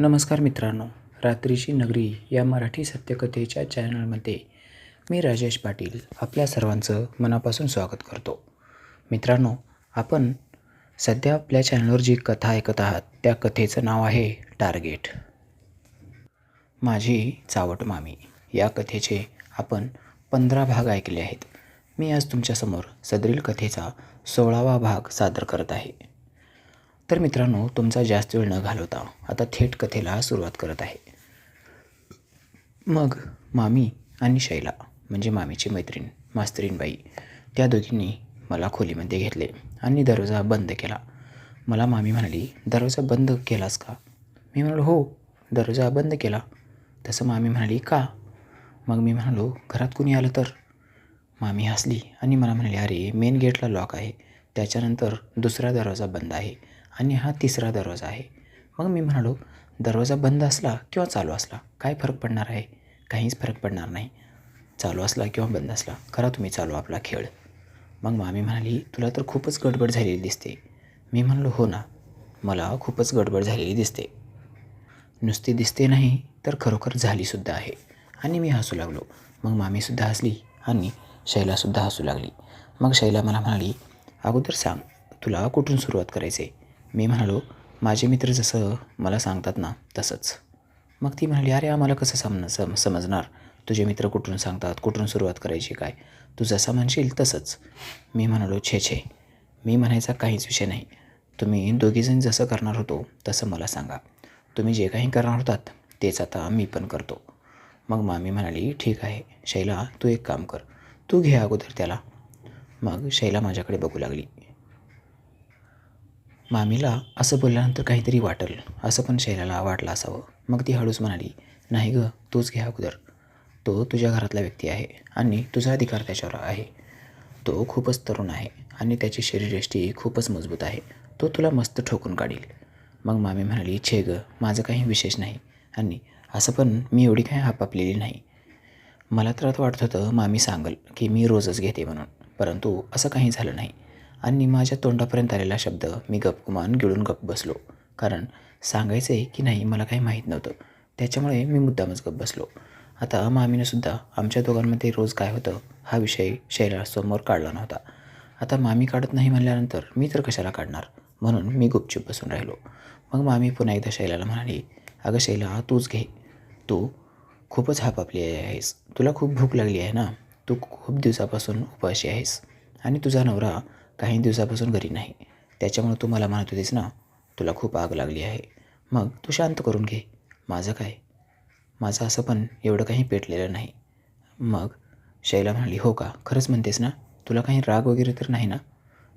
नमस्कार मित्रांनो रात्रीची नगरी या मराठी सत्यकथेच्या चॅनलमध्ये मी राजेश पाटील आपल्या सर्वांचं मनापासून स्वागत करतो. मित्रांनो आपण सध्या आपल्या चॅनलवर जी कथा ऐकत आहात त्या कथेचं नाव आहे टार्गेट. माझी चावट मामी या कथेचे आपण पंधरा भाग ऐकले आहेत. मी आज तुमच्यासमोर सदरील कथेचा सोळावा भाग सादर करत आहे. तर मित्रांनो तुमचा जास्त वेळ न घालवता आता थेट कथेला सुरुवात करत आहे. मग मामी आणि शैला म्हणजे मामीची मैत्रीण मास्तरीणबाई त्या दोघींनी मला खोलीमध्ये घेतले आणि दरवाजा बंद केला. मला मामी म्हणाली दरवाजा बंद केलास का? मी म्हणालो हो दरवाजा बंद केला. तसं मामी म्हणाली का? मग मी म्हणालो घरात कुणी आलं तर? मामी हसली आणि मला म्हणाली अरे मेन गेटला लॉक आहे. त्याच्यानंतर दुसरा दरवाजा बंद आहे. आणि हा तिसरा दरवाजा आहे. मग मी म्हणालो दरवाजा बंद असला किंवा चालू असला काय फरक पडणार आहे? काहीच फरक पडणार नाही. चालू असला किंवा बंद असला करा तुम्ही चालू आपला खेळ. मग मामी म्हणाली तुला तर खूपच गडबड झालेली दिसते. मी म्हणलो हो ना मला खूपच गडबड झालेली दिसते. नुसती दिसते नाही तर खरोखर झालीसुद्धा आहे. आणि मी हसू लागलो. मग मामीसुद्धा हसली आणि शैलासुद्धा हसू लागली. मग शैला मला म्हणाली अगोदर सांग तुला कुठून सुरुवात करायचे मी म्हणालो माझे मित्र जसं मला सांगतात ना तसंच. मग ती म्हणाली अरे आम्हाला कसं समन सम समजणार? तुझे मित्र कुठून सांगतात? कुठून सुरुवात करायची काय? तू जसा म्हणशील तसंच. मी म्हणालो छे छे मी म्हणायचा काहीच विषय नाही. तुम्ही दोघीजण जसं करणार होतो तसं मला सांगा. तुम्ही जे काही करणार होतात तेच आता मी पण करतो. मग मामी म्हणाली ठीक आहे शैला तू एक काम कर. तू घे अगोदर त्याला. मग शैला माझ्याकडे बघू लागली. मामीला असं बोलल्यानंतर काहीतरी वाटेल. असं पण शैलाला वाटलं असावं. मग ती हळूच म्हणाली नाही गं तूच घ्या अगोदर. तो तुझ्या घरातला व्यक्ती आहे आणि तुझा अधिकार त्याच्यावर आहे. तो खूपच तरुण आहे आणि त्याची शरीरयष्टी खूपच मजबूत आहे. तो तुला मस्त ठोकून काढील. मग मामी म्हणाली छे गं माझं काही विशेष नाही आणि असं पण मी एवढी काही हापापलेली नाही. मला तर आता वाटत होतं मामी सांगल की मी रोजच घेते म्हणून परंतु असं काही झालं नाही. आणि माझ्या तोंडापर्यंत आलेला शब्द मी गपगुमान गिळून गप बसलो. कारण सांगायचं आहे की नाही मला काही माहीत नव्हतं. त्याच्यामुळे मी मुद्दामच गप बसलो. आता मामीनंसुद्धा आमच्या दोघांमध्ये रोज काय होतं हा विषय शैलासमोर काढला नव्हता. आता मामी काढत नाही म्हणल्यानंतर मी तर कशाला काढणार? म्हणून मी गुपचूप बसून राहिलो. मग मामी पुन्हा एकदा शैलाला म्हणाली अगं शैला तूच घे. तू खूपच हापापली आहेस. तुला खूप भूक लागली आहे ना? तू खूप दिवसापासून उपाशी आहेस. आणि तुझा नवरा काही दिवसापासून घरी नाही. त्याच्यामुळे तू मला म्हणत होतीस ना तुला खूप आग लागली आहे. मग तू शांत करून घे. माझं काय? माझं असं पण एवढं काही पेटलेलं नाही. मग शैला म्हणाली हो का? खरंच म्हणतेस ना? तुला काही राग वगैरे तर नाही ना?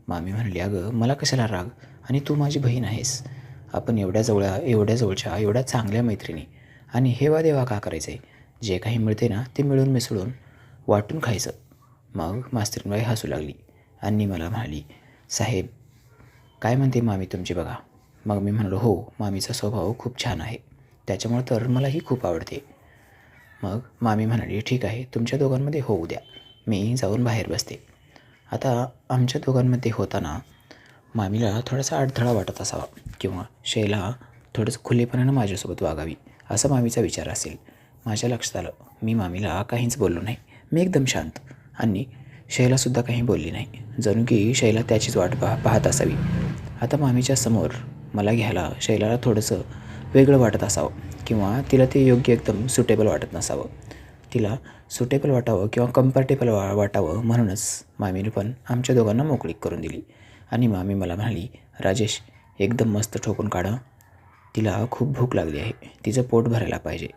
मामी म्हणाली अगं मला कशाला राग? आणि तू माझी बहीण आहेस. आपण एवढ्या जवळ एवढ्या जवळच्या एवढ्या चांगल्या मैत्रिणी. आणि हेवा देवा का करायचं? आहे जे काही मिळते ना ते मिळून मिसळून वाटून खायचं. मग मास्तरीनबाई हसू लागली. आणि मला म्हणाली साहेब काय म्हणते मामी तुमची बघा. मग मी म्हणालो हो मामीचा स्वभाव खूप छान आहे. त्याच्यामुळं तर मलाही खूप आवडते. मग मामी म्हणाली ठीक आहे तुमच्या दोघांमध्ये होऊ द्या. मी जाऊन बाहेर बसते. आता आमच्या दोघांमध्ये होताना मामीला थोडासा अडथळा वाटत असावा किंवा शैला थोडंसं खुलेपणानं माझ्यासोबत वागावी असा मामीचा विचार असेल. माझ्या लक्षात आलं मी मामीला काहीच बोललो नाही. मी एकदम शांत. आणि शैलासुद्धा काही बोलली नाही. जणू की शैला त्याचीच वाट पाह पाहत असावी. आता मामीच्या समोर मला घ्यायला शैलाला थोडंसं वेगळं वाटत असावं किंवा तिला ते योग्य एकदम सुटेबल वाटत नसावं. तिला सुटेबल वाटावं किंवा कम्फर्टेबल वा वाटावं म्हणूनच मामीने पण आमच्या दोघांना मोकळीक करून दिली. आणि मामी मला म्हणाली राजेश एकदम मस्त ठोकून काढा. तिला खूप भूक लागली आहे. तिचं पोट भरायला पाहिजे.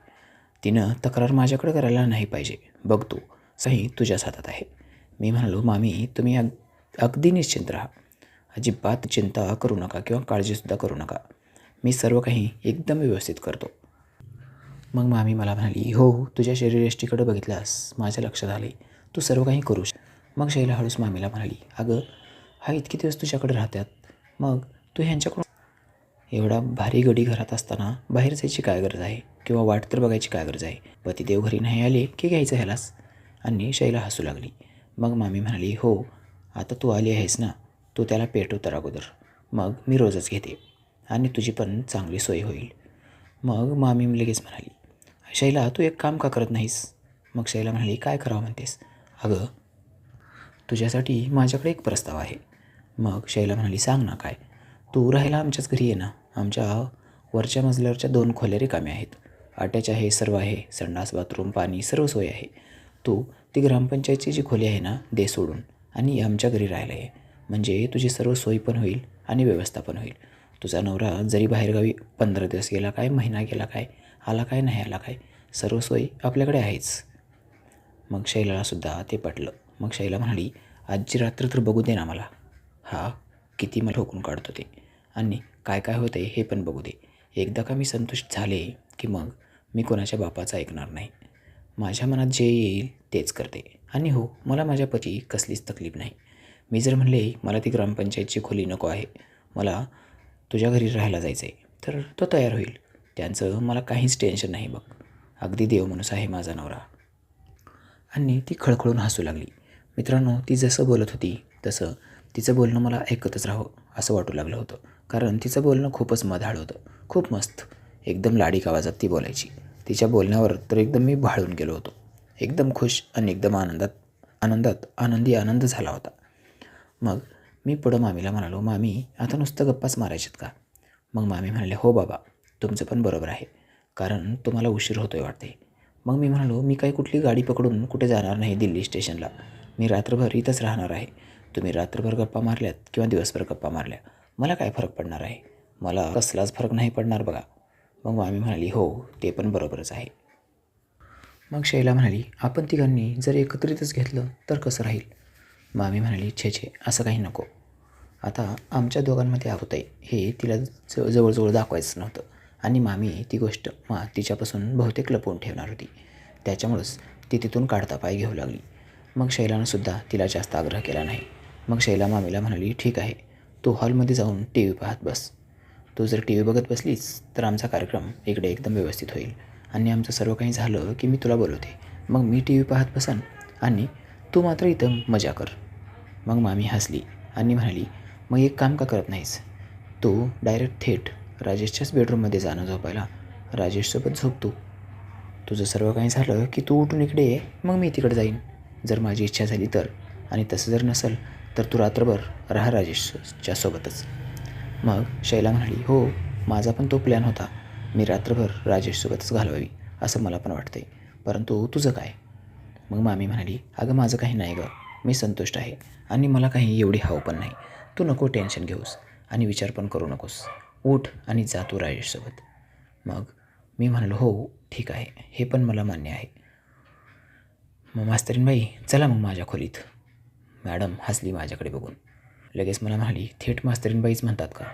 तिनं तक्रार माझ्याकडे करायला नाही पाहिजे. बघ तू सही तुझ्याच हातात आहे. मी म्हणालो मामी तुम्ही अग अगदी निश्चिंत राहा. अजिबात चिंता करू नका किंवा काळजीसुद्धा करू नका. मी सर्व काही एकदम व्यवस्थित करतो. मग मामी मला म्हणाली हो तुझ्या शरीरयष्टीकडे बघितलास माझ्या लक्षात आले. तू सर्व काही करू शक मग शैला हळूस मामीला म्हणाली अगं हा इतके दिवस तुझ्याकडे राहतात मग तू ह्यांच्याकडून एवढा भारी गडी घरात असताना बाहेर जायची काय गरज आहे? किंवा वाट तर बघायची काय गरज आहे? पतिदेव घरी नाही आले की घ्यायचं ह्यालाच? आणि शैला हसू लागली. मग मामी म्हणाली हो आता तू आली आहेस ना तू त्याला पेटव तर अगोदर. मग मी रोजच घेते आणि तुझी पण चांगली सोय होईल. मग मामी लगेच म्हणाली शैला तू एक काम का करत नाहीस? मग शैला म्हणाली काय करावं म्हणतेस? अगं तुझ्यासाठी माझ्याकडे एक प्रस्ताव आहे. मग शैला म्हणाली सांग ना काय? तू राहायला आमच्याच घरी ये ना. आमच्या वरच्या मजल्यावरच्या दोन खोल्या रिकाम्या आहेत. अटॅच आहे सर्व आहे संडास बाथरूम पाणी सर्व सोय आहे. तू ती ग्रामपंचायतची जी खोली आहे ना दे सोडून आणि आमच्या घरी राहायला आहे म्हणजे तुझी सर्व सोय पण होईल आणि व्यवस्था पण होईल. तुझा नवरा जरी बाहेरगावी पंधरा दिवस गेला काय महिना गेला काय आला काय नाही आला काय सर्व सोय आपल्याकडे आहेच. मग शैलालासुद्धा ते पटलं. मग शैला म्हणाली आजची रात्र तर बघू दे ना मला. हा? किती मला ठोकून काढतो ते. आणि काय काय होतं हे पण बघू दे. एकदा का मी संतुष्ट झाले की मग मी कोणाच्या बापाचं ऐकणार नाही? माझ्या मनात जे येईल तेच करते. आणि हो मला माझ्या पती कसलीच तकलीफ नाही. मी जर म्हणले मला ती ग्रामपंचायतची खोली नको आहे. मला तुझ्या घरी राहायला जायचं आहे तर तो तयार होईल. त्यांचं मला काहीच टेन्शन नाही बघ. अगदी देव माणूस आहे माझा नवरा. आणि ती खळखळून हसू लागली. मित्रांनो ती जसं बोलत होती तसं तिचं बोलणं मला ऐकतच राहावं असं वाटू लागलं होतं. कारण तिचं बोलणं खूपच मधाळ होतं. खूप मस्त. एकदम लाडीक आवाजात ती बोलायची. तिच्या बोलण्यावर तर एकदम मी भाळून गेलो होतो. एकदम खुश आणि एकदम आनंदात आनंदात आनंदी आनंद झाला होता. मग मी पुढं मामीला म्हणालो मामी आता नुसतं गप्पाच मारायच्यात का? मग मामी म्हणाले हो बाबा तुमचं पण बरोबर आहे कारण तुम्हाला उशीर होतोय वाटते. मग मी म्हणालो मी काही कुठली गाडी पकडून कुठे जाणार नाही दिल्ली स्टेशनला. मी रात्रभर इथंच राहणार आहे. तुम्ही रात्रभर गप्पा मारल्यात किंवा दिवसभर गप्पा मारल्या मला काय फरक पडणार आहे? मला कसलाच फरक नाही पडणार बघा. मग मामी म्हणाली हो ते पण बरोबरच आहे. मग शैला म्हणाली आपण तिघांनी जर एकत्रितच घेतलं तर कसं राहील? मामी म्हणाली छे छे असं काही नको. आता आमच्या दोघांमध्ये आहोत आहे हे तिला ज जवळजवळ दाखवायचं नव्हतं. आणि मामी ती गोष्ट मा तिच्यापासून बहुतेक लपवून ठेवणार होती. त्याच्यामुळंच ती तिथून काढता पाय घेऊ लागली. मग शैलानंसुद्धा तिला जास्त आग्रह केला नाही. मग शैला मामीला म्हणाली ठीक आहे. तू हॉलमध्ये जाऊन टी व्ही पाहत बस. तू जर टी व्ही बघत बसलीस तर आमचा कार्यक्रम इकडे एकदम व्यवस्थित होईल. आणि आमचं सर्व काही झालं की मी तुला बोलवते. मग मी टी व्ही पाहत बसन आणि तू मात्र इथं मजा कर. मग मामी हसली आणि म्हणाली मग एक काम का करत नाहीस? तू डायरेक्ट थेट राजेशच्याच बेडरूममध्ये जाणं झोपायला. राजेशसोबत झोप तू. तुझं सर्व काही झालं की तू उठून इकडे ये मग मी तिकडे जाईन. जर माझी इच्छा झाली तर. आणि तसं जर नसेल तर तू रात्रभर राहा राजेशच्या सोबतच. मग शैला म्हणाली हो माझा पण तो प्लॅन होता. मी रात्रभर राजेशसोबतच घालवावी असं मला पण वाटतंय. परंतु तुझं काय? मग मामी म्हणाली अगं माझं काही नाही गं. मी संतुष्ट आहे. आणि मला काही एवढी हाव पण नाही. तू नको टेन्शन घेऊस आणि विचार पण करू नकोस. उठ आणि जा तू राजेशसोबत. मग मी म्हणालो हो ठीक आहे. हे पण मला मान्य आहे. मग मास्तरीनबाई चला मग माझ्या खोलीत. मॅडम हसली माझ्याकडे बघून. लगेच मला म्हणाली थेट मास्तरीनबाईच म्हणतात का?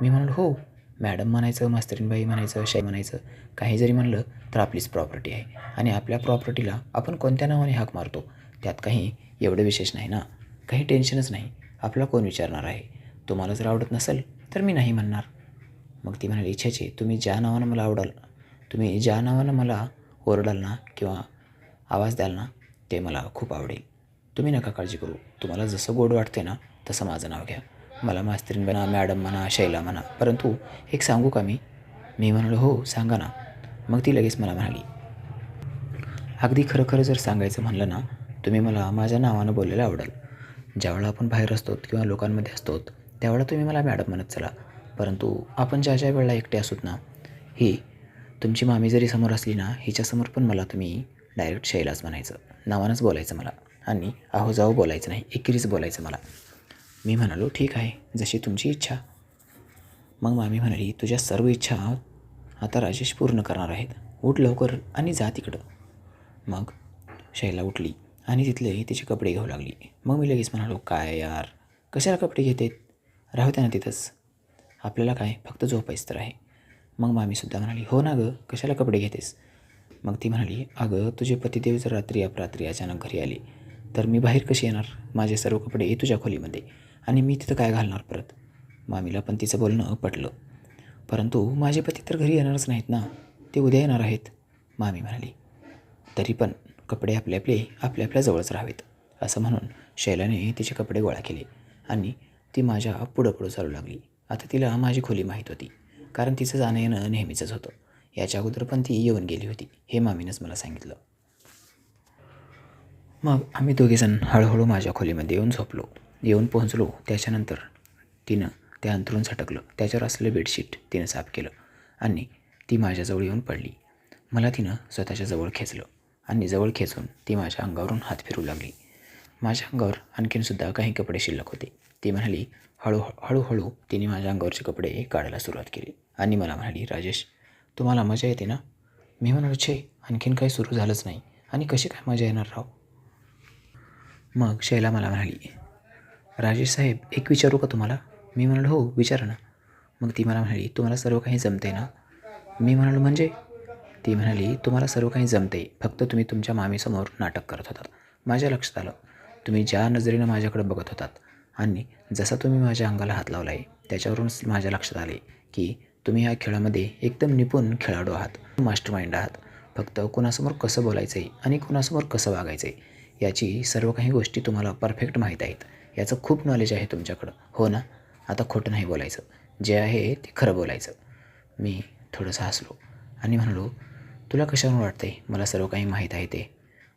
मी म्हणालो हो मॅडम म्हणायचं मास्तरीनबाई म्हणायचं शाई म्हणायचं काही जरी म्हणलं तर आपलीच प्रॉपर्टी आहे. आणि आपल्या प्रॉपर्टीला आपण कोणत्या नावाने हाक मारतो? त्यात काही एवढं विशेष नाही ना? काही टेन्शनच नाही. आपला कोण विचारणार आहे? तुम्हाला जर आवडत नसेल तर मी नाही म्हणणार. मग ती म्हणाली इच्छाची तुम्ही ज्या नावानं मला आवडाल तुम्ही ज्या नावानं मला ओरडाल ना किंवा आवाज द्याल ना ते मला खूप आवडेल. तुम्ही नका काळजी करू. तुम्हाला जसं गोड वाटते ना तसं माझं नाव घ्या. मला मास्तरीन म्हणा मॅडम म्हणा शैला म्हणा. परंतु एक सांगू का मी? मी म्हणालो हो सांगा ना. मग ती लगेच मला म्हणाली अगदी खरं खरं जर सांगायचं म्हणलं ना तुम्ही मला माझ्या नावानं बोलायला आवडेल. ज्यावेळा आपण बाहेर असतो किंवा लोकांमध्ये असतो त्यावेळेला तुम्ही मला मॅडम म्हणत चला. परंतु आपण ज्या ज्या वेळेला एकटे असोत ना ही तुमची मामी जरी समोर असली ना हिच्यासमोर पण मला तुम्ही डायरेक्ट शैलाच म्हणायचं. नावानंच बोलायचं मला. आणि अहो जाऊ बोलायचं नाही एकेरीच बोलायचं मला. मी म्हणालो ठीक आहे जशी तुमची इच्छा. मग मामी म्हणाली तुझ्या सर्व इच्छा आता राजेश पूर्ण करणार आहेत. उठ लवकर आणि जा तिकडं. मग शैला उठली आणि तिथले तिचे कपडे घेऊ लागली. मग मी लगेच म्हणालो काय यार कशाला कपडे घेतात? राहू द्या तिथंच. आपल्याला काय फक्त झोपायचं तर आहे. मग मामीसुद्धा म्हणाली हो ना गं कशाला कपडे घेतेस? मग ती म्हणाली अगं तुझे पतिदेव जर रात्री अपरात्री अचानक घरी आली तर मी बाहेर कशी येणार? माझे सर्व कपडे तुझ्या खोलीमध्ये. आणि मी तिथं काय घालणार परत? मामीला पण तिचं बोलणं पटलं परंतु माझे पती तर घरी येणारच नाहीत ना. ते उद्या येणार आहेत मामी म्हणाली. तरी पण कपडे आपले आपले आपल्या आपल्या जवळच राहावेत असं म्हणून शैलाने तिचे कपडे गोळा केले आणि ती माझ्या पुढं पुढं चालू लागली. आता तिला माझी खोली माहीत होती कारण तिचं जाणं येणं नेहमीचंच होतं. याच्या अगोदर पण ती येऊन गेली होती हे मामीनंच मला सांगितलं. मग आम्ही दोघेजण हळूहळू माझ्या खोलीमध्ये येऊन झोपलो. येऊन पोहोचलो. त्याच्यानंतर तिनं ते अंथरून झटकलं त्याच्यावर असलेलं बेडशीट तिनं साफ केलं आणि ती माझ्याजवळ येऊन पडली. मला तिनं स्वतःच्या जवळ खेचलं आणि जवळ खेचून ती माझ्या अंगावरून हात फिरू लागली. माझ्या अंगावर आणखीनसुद्धा काही कपडे शिल्लक होते. ती म्हणाली हळू हळूहळू तिने माझ्या अंगावरचे कपडे काढायला सुरुवात केली आणि मला म्हणाली राजेश तुम्हाला मजा येते ना? मी म्हणालो छे आणखीन काही सुरू झालंच नाही. आणि कशी काय मजा येणार राव? मग शैला मला म्हणाली राजेश साहेब एक विचारू का तुम्हाला? मी म्हणालो हो विचारा ना. मग ती मला म्हणाली तुम्हाला सर्व काही जमते ना? मी म्हणालो म्हणजे? ती म्हणाली तुम्हाला सर्व काही जमते फक्त तुम्ही तुमच्या मामीसमोर नाटक करत होतात. माझ्या लक्षात आलं तुम्ही ज्या नजरेनं माझ्याकडे बघत होतात आणि जसा तुम्ही माझ्या अंगाला हात लावला आहे त्याच्यावरूनच माझ्या लक्षात आले की तुम्ही ह्या खेळामध्ये एकदम निपुण खेळाडू आहात मास्टर माइंड आहात. फक्त कोणासमोर कसं बोलायचं आहे आणि कोणासमोर कसं वागायचं आहे याची सर्व काही गोष्टी तुम्हाला परफेक्ट माहीत आहेत. याचं खूप नॉलेज आहे तुमच्याकडं. हो ना? आता खोटं नाही बोलायचं. जे आहे ते खरं बोलायचं. मी थोडंसं हसलो आणि म्हणालो तुला कशावरून वाटतं आहे मला सर्व काही माहीत आहे ते.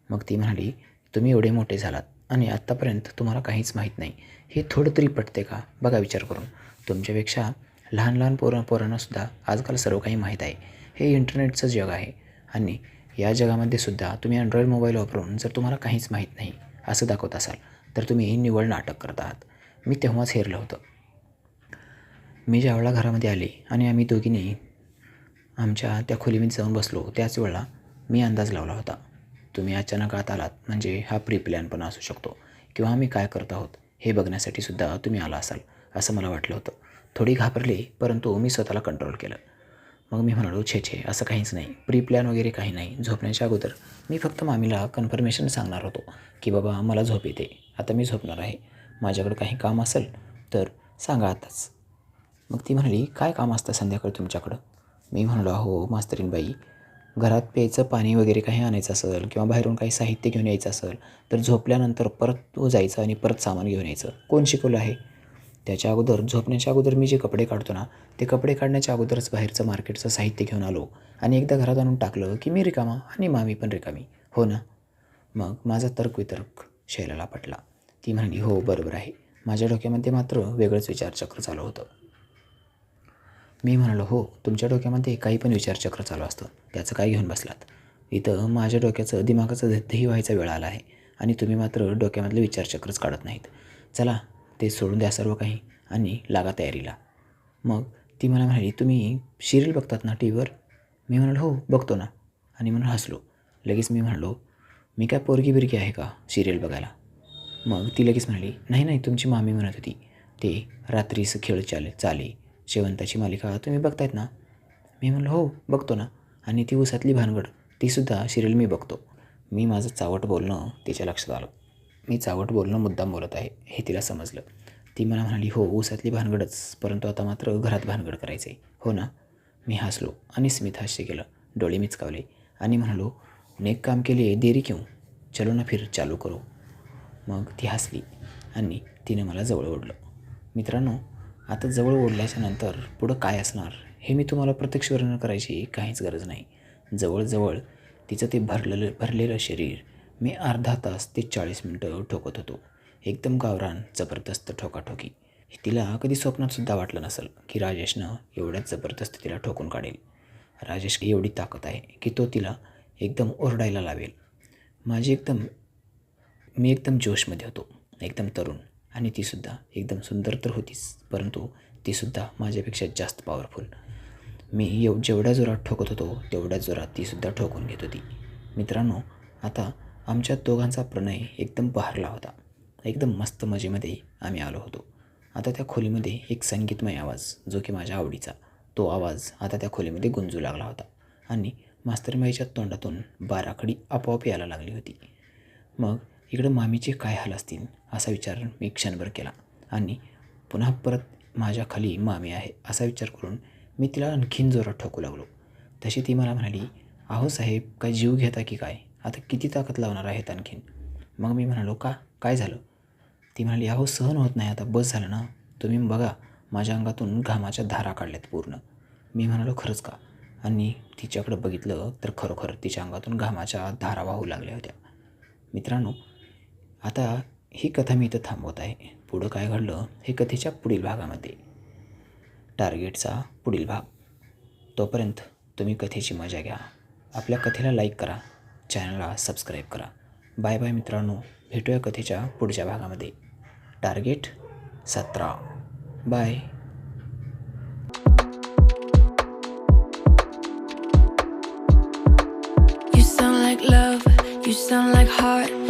मग ती म्हणाली तुम्ही एवढे मोठे झालात आणि आत्तापर्यंत तुम्हाला काहीच माहीत नाही. हे थोडं तरी पटते का? बघा विचार करून. तुमच्यापेक्षा लहान लहान पोरं पोरांनासुद्धा आजकाल सर्व काही माहीत आहे. हे इंटरनेटचं जग आहे आणि या जगामध्ये सुद्धा तुम्ही अँड्रॉईड मोबाईल वापरून जर तुम्हाला काहीच माहीत नाही असं दाखवत असाल तर तुम्ही निवड नाटक करत आहात मी तेव्हाच हेरलं होतं. मी ज्यावेळेला घरामध्ये आले आणि आम्ही दोघींनी आमच्या त्या खोलीमध्ये जाऊन बसलो त्याच वेळेला मी अंदाज लावला होता. तुम्ही अचानक आत आलात म्हणजे हा प्री प्लॅन पण असू शकतो. किंवा आम्ही काय करत आहोत हे बघण्यासाठी सुद्धा तुम्ही आला असाल असं मला वाटलं होतं. थोडी घाबरली परंतु मी स्वतःला कंट्रोल केलं. मग मी म्हणालो छे छे असं काहीच नाही. प्री प्लॅन वगैरे काही नाही. झोपण्याच्या अगोदर मी फक्त मामीला कन्फर्मेशन सांगणार होतो की बाबा मला झोप येते. आता मी झोपणार आहे. माझ्याकडं काही काम असेल तर सांगा आताच. मग ती म्हणाली काय काम असतं संध्याकाळी तुमच्याकडं? मी म्हणालो अहो मास्तरीनबाई घरात प्यायचं पाणी वगैरे काही आणायचं असेल किंवा बाहेरून काही साहित्य घेऊन यायचं असेल तर झोपल्यानंतर परत तो जायचं आणि परत सामान घेऊन यायचं. कोण शिकवलं आहे? त्याच्या अगोदर झोपण्याच्या अगोदर मी जे कपडे काढतो ना ते कपडे काढण्याच्या अगोदरच बाहेरचं मार्केटचं साहित्य घेऊन आलो आणि एकदा घरात आणून टाकलं की मी रिकामा आणि मामी पण रिकामी. हो ना? मग माझा तर्कवितर्क शैलाला पटला. ती म्हणाली हो बरोबर आहे. माझ्या डोक्यामध्ये मात्र वेगळंच विचारचक्र चालू होतं. मी म्हणालो हो तुमच्या डोक्यामध्ये काही पण विचारचक्र चालू असतं. त्याचं काय घेऊन बसलात? इथं माझ्या डोक्याचं दिमागाचं दही व्हायचा वेळ आला आहे आणि तुम्ही मात्र डोक्यामधले विचारचक्रच काढत नाहीत. चला ते सोडून द्या सर्व काही आणि लागा तयारीला. मग ती मला म्हणाली तुम्ही सिरियल बघतात ना टी व्हीवर? मी म्हणालो हो बघतो ना. आणि म्हणून हसलो. लगेच मी म्हणालो मी काय पोरगी बिरगी आहे का सिरियल बघायला? मग ती लगेच म्हणाली नाही नाही तुमची मामी म्हणत होती. ते रात्रीचं खेळ चाले चाले. शेवंताची मालिका तुम्ही बघतायत ना? मी म्हणलं हो बघतो ना. आणि ती उसातली भानगड तीसुद्धा सिरियल मी बघतो. मी माझं चावट बोलणं तिच्या लक्षात आलं. मी चावट बोलणं मुद्दाम बोलत आहे हे तिला समजलं. ती मला म्हणाली हो ऊसातली भानगडच परंतु आता मात्र घरात भानगड करायचं आहे हो ना. मी हसलो आणि स्मित हास्य केलं. डोळे मिचकावले. आणि म्हणालो नेक काम केले देरी क्यों? चलो ना फिर चालू करू। मग ती हसली आणि तिने मला जवळ ओढलं. मित्रांनो आता जवळ ओढल्याच्या नंतर पुढं काय असणार हे मी तुम्हाला प्रत्यक्ष वर्णन करायची काहीच गरज नाही. जवळजवळ तिचं ते भरलेलं भरलेलं शरीर मी अर्धा तास ते चाळीस मिनटं ठोकत होतो. एकदम गावरान जबरदस्त ठोकाठोकी. तिला कधी स्वप्नातसुद्धा वाटलं नसेल की राजेशनं एवढ्याच जबरदस्त तिला ठोकून काढेल. राजेश एवढी ताकद आहे की तो तिला एकदम ओरडायला लावेल. माझी एकदम मी एकदम जोशमध्ये होतो. एकदम तरुण. आणि तीसुद्धा एकदम सुंदर तर होतीच परंतु तीसुद्धा माझ्यापेक्षा जास्त पॉवरफुल मी एव जेवढ्या जोरात ठोकत होतो तेवढ्या जोरात तीसुद्धा ठोकून घेत होती. मित्रांनो आता आमच्या दोघांचा प्रणय एकदम बहरला होता. एकदम मस्त मजेमध्ये आम्ही आलो होतो. आता त्या खोलीमध्ये एक संगीतमय आवाज जो की माझ्या आवडीचा तो आवाज आता त्या खोलीमध्ये गुंजू लागला होता. आणि मास्तरमाईच्या तोंडातून बाराखडी आपोआप यायला लागली होती. मग इकडं मामीचे काय हाल असतील असा विचार मी क्षणभर केला. आणि पुन्हा परत माझ्या खाली मामी आहे असा विचार करून मी तिला आणखीन जोरात ठोकू लागलो. तशी ती मला म्हणाली अहो साहेब काय जीव घेता की काय? आता किती ताकद लावणार आहेत आणखीन? मग मी म्हणालो का? काय झालं? ती म्हणाली अहो सहन होत नाही. आता बस झालं ना. तुम्ही बघा माझ्या अंगातून घामाच्या धारा काढल्यात पूर्ण. मी म्हणालो खरंच का? आणि तिच्याकडं बघितलं तर खरोखर तिच्या अंगातून घामाच्या धारा वाहू लागल्या होत्या. मित्रांनो आता ही कथा मी इथं थांबवत आहे. पुढं काय घडलं हे कथेच्या पुढील भागामध्ये. टार्गेटचा पुढील भाग. तोपर्यंत तुम्ही कथेची मजा घ्या. आपल्या कथेला लाईक करा. चॅनलला सबस्क्राईब करा. बाय बाय मित्रांनो. भेटूया कथेच्या पुढच्या भागामध्ये. टार्गेट सतरा. Bye. You sound like heart.